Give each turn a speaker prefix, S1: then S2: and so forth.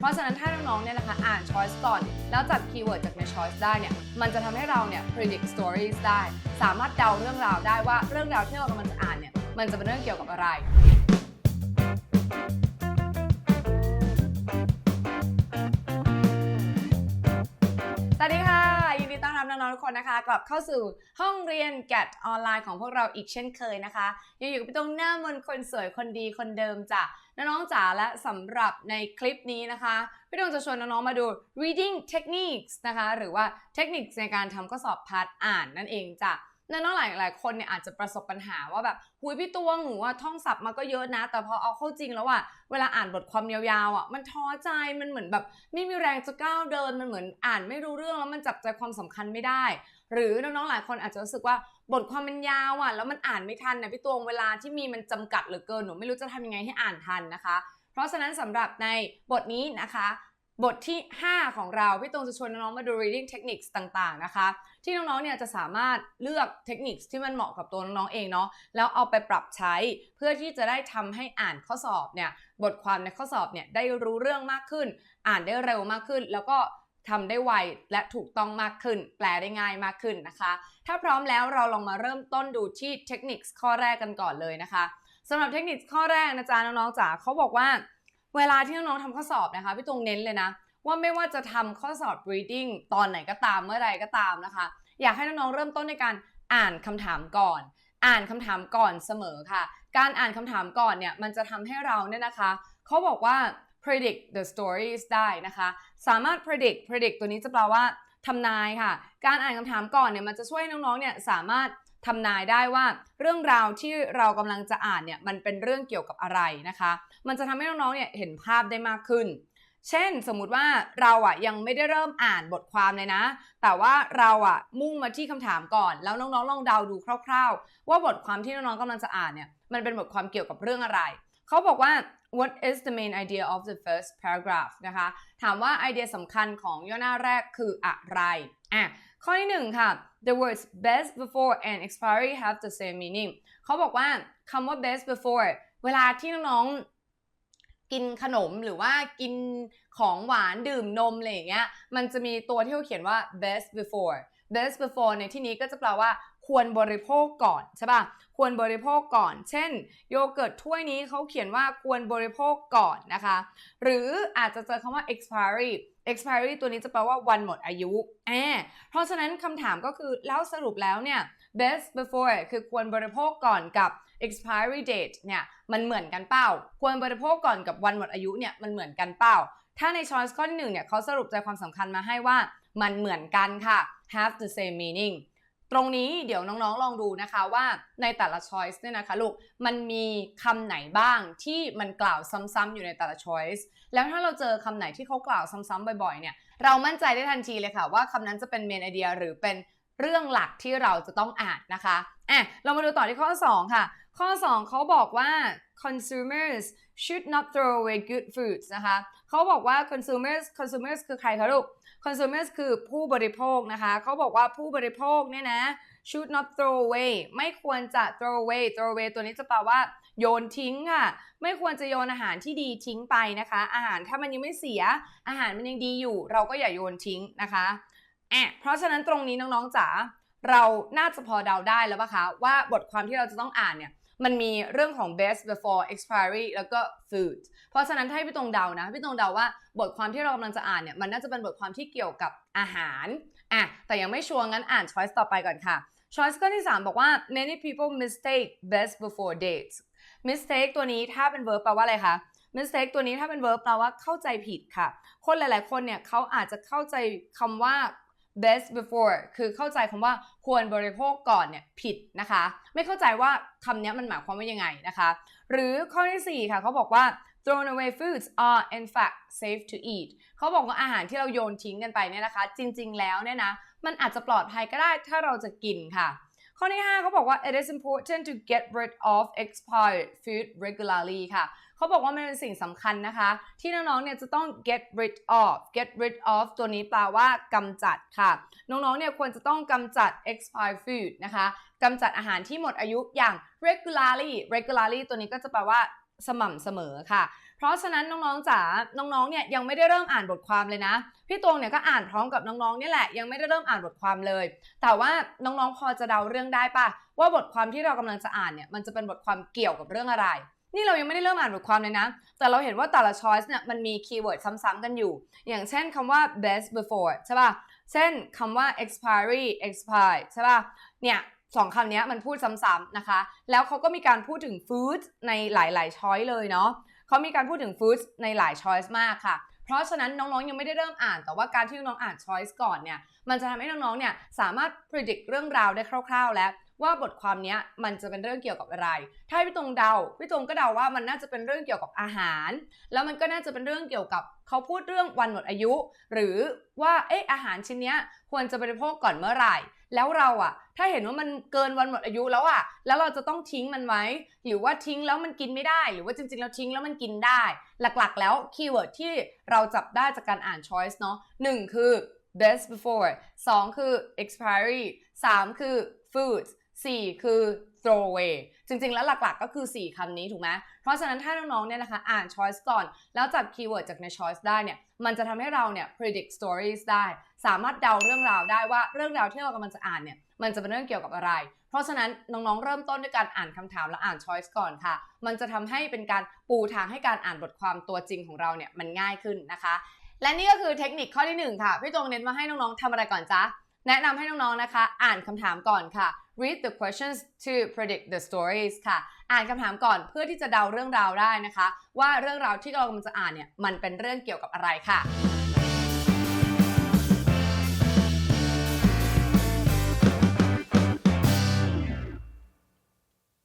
S1: เพราะฉะนั้นถ้าน้องๆเนี่ยนะคะอ่าน choice ก่อน แล้วจับคีย์เวิร์ดจากใน choice ได้เนี่ยมันจะทำให้เราเนี่ย predict stories ได้ สามารถเดาเรื่องราวได้ว่าเรื่องราวที่เรากำลังจะอ่านเนี่ยมันจะเป็นเรื่องเกี่ยวกับอะไร คนนะคะ กลับเข้าสู่ห้องเรียนแกดออนไลน์ของพวกเราอีกเช่นเคยนะคะ ยังอยู่กับพี่ตรงหน้ามนต์คนสวยคนดีคนเดิมจ้ะน้องๆจ๋าและสำหรับในคลิปนี้นะคะ พี่ตรงจะชวนน้องๆมาดู reading techniques นะคะ หรือว่าเทคนิคในการทำข้อสอบพาร์ทอ่านนั่นเองจ้ะ น้องหลายหลายคนเนี่ยอาจจะประสบปัญหาว่าแบบหุยพี่ตวงหนูว่าท่องศัพท์มาก็เยอะนะ แต่พอเอาเข้าจริงแล้วอะเวลาอ่านบทความยาวๆอะมันท้อใจมันเหมือนแบบไม่มีแรงจะก้าวเดินมันเหมือนอ่านไม่รู้เรื่องแล้วมันจับใจความสำคัญไม่ได้ หรือน้องๆหลายคนอาจจะรู้สึกว่าบทความมันยาวอะแล้วมันอ่านไม่ทันนะพี่ตวงเวลาที่มีมันจำกัดเหลือเกินหนูไม่รู้จะทำยังไงให้อ่านทันนะคะ เพราะฉะนั้นสำหรับในบทนี้นะคะ บทที่ 5 ของเรา พี่ตรงจะชวนน้องๆมาดู reading techniques ต่างๆนะคะ ที่น้องๆเนี่ยจะสามารถเลือกเทคนิคที่มันเหมาะกับตัวน้องๆเองเนาะแล้วเอาไปปรับใช้เพื่อที่จะได้ทำให้อ่านข้อสอบเนี่ยบทความในข้อสอบเนี่ยได้รู้เรื่องมากขึ้น อ่านได้เร็วมากขึ้น แล้วก็ทำได้ไวและถูกต้องมากขึ้น แปลได้ง่ายมากขึ้นนะคะ ถ้าพร้อมแล้วเราลองมาเริ่มต้นดูที่เทคนิคข้อแรกกันก่อนเลยนะคะสำหรับเทคนิคข้อแรกนะจ๊ะน้องๆจ๋าเขาบอกว่า เวลาที่น้องๆทำข้อสอบนะคะพี่ตรงเน้นเลยนะ ว่าไม่ว่าจะทำข้อสอบ reading ตอนไหนก็ตามเมื่อไรก็ตามนะคะ อยากให้น้องๆเริ่มต้นในการอ่านคำถามก่อน อ่านคำถามก่อนเสมอค่ะ การอ่านคำถามก่อนเนี่ยมันจะทำให้เราเนี่ยนะคะเขาบอกว่า predict the stories ได้นะคะ สามารถ predict predict ตัวนี้จะแปลว่าทำนายค่ะ การอ่านคำถามก่อนเนี่ยมันจะช่วยน้องๆเนี่ยสามารถ ทำนายได้ว่าเรื่องราวที่เรากำลังจะอ่านเนี่ยมันเป็นเรื่องเกี่ยวกับอะไรนะคะ มันจะทำให้น้องๆเนี่ยเห็นภาพได้มากขึ้น เช่น สมมุติว่าเราอะยังไม่ได้เริ่มอ่านบทความเลยนะ แต่ว่าเราอะมุ่งมาที่คำถามก่อน แล้วน้องๆลองเดาดูคร่าวๆ ว่าบทความที่น้องๆกำลังจะอ่านเนี่ยมันเป็นบทความเกี่ยวกับเรื่องอะไรเขาบอกว่า what is the main idea of the first paragraph นะคะ ถามว่าไอเดียสำคัญของย่อหน้าแรกคืออะไรอะข้อที่หนึ่งค่ะ the words best before and expiry have the same meaning เขาบอกว่าคำว่า best before เวลาที่น้องๆกินขนมหรือว่ากินของหวานดื่มนมอะไรอย่างเงี้ย มันจะมีตัวที่เขาเขียนว่า best before best before ในที่นี้ก็จะแปลว่าควรบริโภคก่อนใช่ป่ะ ควรบริโภคก่อน เช่น โยเกิร์ตถ้วยนี้เขาเขียนว่าควรบริโภคก่อนนะคะ หรืออาจจะเจอคำว่า expiry expiry ตัวนี้จะแปลว่าวันหมดอายุแอบเพราะฉะนั้นคำถามก็คือแล้วสรุปแล้วเนี่ย best before คือควรบริโภคก่อนกับ expiry date เนี่ยมันเหมือนกันเปล่า ควรบริโภคก่อนกับวันหมดอายุเนี่ยมันเหมือนกันเปล่า ถ้าใน choice ข้อที่หนึ่งเนี่ยเขาสรุปใจความสำคัญมาให้ว่ามันเหมือนกันค่ะ have the same meaning ตรงนี้เดี๋ยวน้องๆลองดูนะคะว่าในแต่ละ choice เนี่ยนะคะลูกมันมีคำไหนบ้างที่มันกล่าวซ้ำๆอยู่ในแต่ละ choice แล้วถ้าเราเจอคำไหนที่เขากล่าวซ้ำๆบ่อยๆเนี่ยเรามั่นใจได้ทันทีเลยค่ะว่าคำนั้นจะเป็น main idea หรือเป็นเรื่องหลักที่เราจะต้องอ่านนะคะ อะเรามาดูต่อที่ข้อ 2 ค่ะ ข้อ 2 เขาบอกว่า consumers should not throw away good foods นะคะเขาบอกว่า consumers consumers คือใครคะลูก consumers คือผู้บริโภคนะคะเขาบอกว่าผู้บริโภคเนี่ยนะ should not throw away ไม่ควรจะ throw away throw away ตัวนี้จะแปลว่าโยนทิ้งค่ะ ไม่ควรจะโยนอาหารที่ดีทิ้งไปนะคะ อาหารถ้ามันยังไม่เสีย อาหารมันยังดีอยู่ เราก็อย่าโยนทิ้งนะคะแอะเพราะฉะนั้นตรงนี้น้องๆจ๋า เราน่าจะพอเดาได้แล้วปะคะ ว่าบทความที่เราจะต้องอ่านเนี่ยมันมีเรื่องของ best before expiry แล้วก็ food เพราะฉะนั้นให้พี่ตรงเดานะพี่ตรงเดาว่าบทความที่เรากำลังจะอ่านเนี่ยมันน่าจะเป็นบทความที่เกี่ยวกับอาหารอะแต่ยังไม่ชัวร์งั้นอ่าน choice ต่อไปก่อนค่ะ choice ข้อที่ 3 บอกว่า many people mistake best before dates mistake ตัวนี้ถ้าเป็น verb แปลว่าอะไรคะ mistake ตัวนี้ถ้าเป็น verb แปลว่าเข้าใจผิดค่ะ คนหลาย ๆ คนเนี่ยเขาอาจจะเข้าใจคำว่า best before คือเข้าใจคำว่าควรบริโภคก่อนเนี่ยผิดนะคะ ไม่เข้าใจว่าคำนี้มันหมายความว่ายังไงนะคะ หรือข้อที่ 4 ค่ะเขาบอกว่า thrown away foods are in fact safe to eat เขาบอกว่าอาหารที่เราโยนทิ้งกันไปเนี่ยนะคะ จริง ๆ แล้วเนี่ยนะมันอาจจะปลอดภัยก็ได้ถ้าเราจะกินค่ะ ข้อที่ 5 เขาบอกว่า it is important to get rid of expired food regularly ค่ะ เขาบอกว่ามันเป็นสิ่งสำคัญนะคะ ที่น้องๆเนี่ยจะต้อง get rid of get rid of ตัวนี้แปลว่ากำจัดค่ะ น้องๆเนี่ยควรจะต้องกำจัด expired food นะคะกำจัดอาหารที่หมดอายุอย่าง regularly regularly ตัวนี้ก็จะแปลว่าสม่ำเสมอค่ะ เพราะฉะนั้นน้องๆจ๋า น้องๆ เนี่ยยังไม่ได้เริ่มอ่านบทความเลยนะ พี่ตวงเนี่ยก็อ่านพร้อมกับน้องๆเนี่ยแหละ ยังไม่ได้เริ่มอ่านบทความเลย แต่ว่าน้องๆ พอจะเดาเรื่องได้ปะว่าบทความที่เรากำลังจะอ่านเนี่ย มันจะเป็นบทความเกี่ยวกับเรื่องอะไร นี่เรายังไม่ได้เริ่มอ่านบทความเลยนะ แต่เราเห็นว่าแต่ละ choice เนี่ยมันมีคีย์เวิร์ดซ้ำๆกันอยู่ อย่างเช่นคำว่า best before ใช่ป่ะ เช่นคำว่า expiry expire ใช่ป่ะ เนี่ยสองคำนี้มันพูดซ้ำๆนะคะ แล้วเขาก็มีการพูดถึง food ในหลายๆ ช้อยเลยเนาะเขามีการพูดถึง food ในหลาย choice มากค่ะ เพราะฉะนั้นน้องๆ ยังไม่ได้เริ่มอ่าน แต่ว่าการที่น้องอ่าน choice ก่อนเนี่ย มันจะทำให้น้องๆ เนี่ยสามารถ predict เรื่องราวได้คร่าว ๆ แล้ว ว่าบทความนี้มันจะเป็นเรื่องเกี่ยวกับอะไร ถ้าพี่ตรงเดาพี่ตรงก็เดาว่ามันน่าจะเป็นเรื่องเกี่ยวกับอาหาร แล้วมันก็น่าจะเป็นเรื่องเกี่ยวกับเขาพูดเรื่องวันหมดอายุ หรือว่าเอ๊ะอาหารชิ้นนี้ควรจะบริโภคก่อนเมื่อไหร่ แล้วเราอะถ้าเห็นว่ามันเกินวันหมดอายุแล้วอะแล้วเราจะต้องทิ้งมันไว้หรือว่าทิ้งแล้วมันกินไม่ได้ หรือว่าจริงๆเราทิ้งแล้วมันกินได้ หลักๆ แล้วคีย์เวิร์ดที่เราจับได้จากการอ่าน choice เนาะหนึ่งคือ best before 2 คือ expiry 3 คือ foods 4 คือ throw away จริงๆ แล้วหลักๆ ก็คือ 4 คำนี้ถูกไหม เพราะฉะนั้นถ้าน้องๆ เนี่ยนะคะ อ่าน choice ก่อน แล้วจับ keyword จากใน choice ได้เนี่ย มันจะทำให้เราเนี่ย predict stories ได้ สามารถเดาเรื่องราวได้ว่าเรื่องราวที่เรากำลังจะอ่านเนี่ย มันจะเป็นเรื่องเกี่ยวกับอะไร เพราะฉะนั้นน้องๆ เริ่มต้นด้วยการอ่านคำถามและอ่าน choice ก่อนค่ะ มันจะทำให้เป็นการปูทางให้การอ่านบทความตัวจริงของเราเนี่ย มันง่ายขึ้นนะคะ และนี่ก็คือเทคนิคข้อที่ 1 ค่ะ พี่ตรงเน้นมาให้น้องๆทำอะไรก่อนจ๊ะ แนะนำให้น้องๆ นะคะ อ่านคำถามก่อนค่ะ read the questions to predict the stories ค่ะ อ่านคำถามก่อนเพื่อที่จะเดาเรื่องราวได้นะคะ ว่าเรื่องราวที่เรากำลังจะอ่านเนี่ย มันเป็นเรื่องเกี่ยวกับอะไรค่ะ